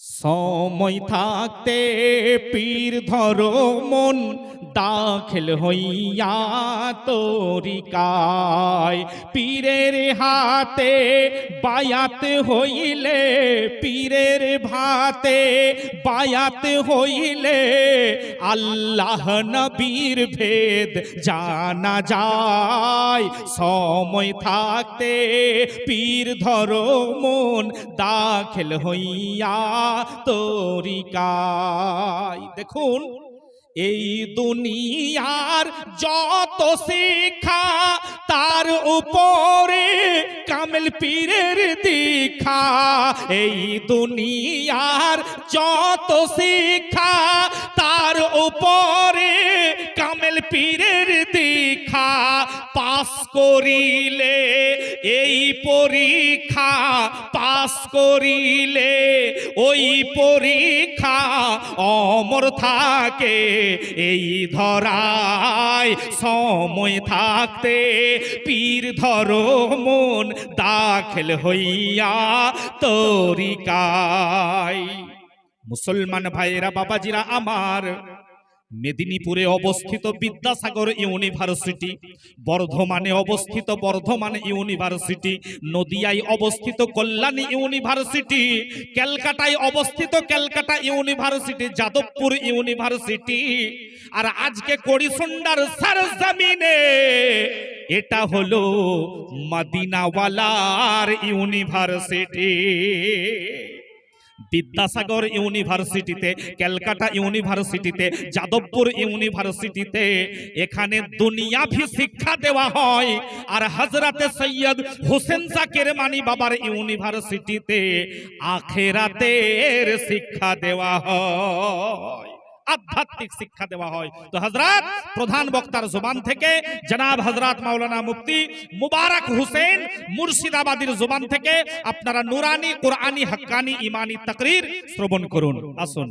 সময় থাকতে পীর ধরো মন দাখিল হইয়া তরিকায় পীরের হাতে বায়াত হইলে, পীরের ভাতে বায়াত হইলে, আল্লাহ নবীর ভেদ জানা যায়। সময় থাকতে পীর ধরো মন দাখিল হইয়া তরিকায় দেখুন এই দুনিয়ার যত শিক্ষা তার উপরে কামেল পীরের দীক্ষা। এই দুনিয়ার যত শিক্ষা তার উপরে কামেল পীরের দীক্ষা। পাস করিলে এই পরীক্ষা, পাস করিলে ওই পরীক্ষা অমর থাকে, এই ধরায় সময় থাকতে পীর ধর মন দাখিল হইয়া তরিকায়। মুসলমান ভাইয়েরা বাবাজিরা আমার মেদিনীপুরে অবস্থিত বিদ্যাসাগর ইউনিভার্সিটি, বর্ধমানে অবস্থিত বর্ধমান ইউনিভার্সিটি, নদিয়ায় অবস্থিত কল্যাণী ইউনিভার্সিটি, ক্যালকাটায় অবস্থিত ক্যালকাটা ইউনিভার্সিটি, যাদবপুর ইউনিভার্সিটি। আর আজকে কড়িসুন্ডার সার জমিনে এটা হলো মদিনাওয়ালার ইউনিভার্সিটি। বিদ্যাসাগর ইউনিভার্সিটিতে, ক্যালকাটা ইউনিভার্সিটিতে, যাদবপুর ইউনিভার্সিটিতে, এখানে দুনিয়াভি শিক্ষা দেওয়া হয়। আর হজরতে সৈয়দ হোসেন সাকের মানি বাবার ইউনিভার্সিটিতে আখেরাতের শিক্ষা দেওয়া হয়। আধ্যাত্মিক শিক্ষা দেওয়া হয়। তো হজরত প্রধান বক্তার জোবান থেকে জনাব হজরত মাওলানা মুফতি মুবারক হুসেন মুর্শিদাবাদীর জোবান থেকে আপনারা নুরানি, কোরআনি, হক্কানি ইমানি তাকরির শ্রবণ করুন। আসুন।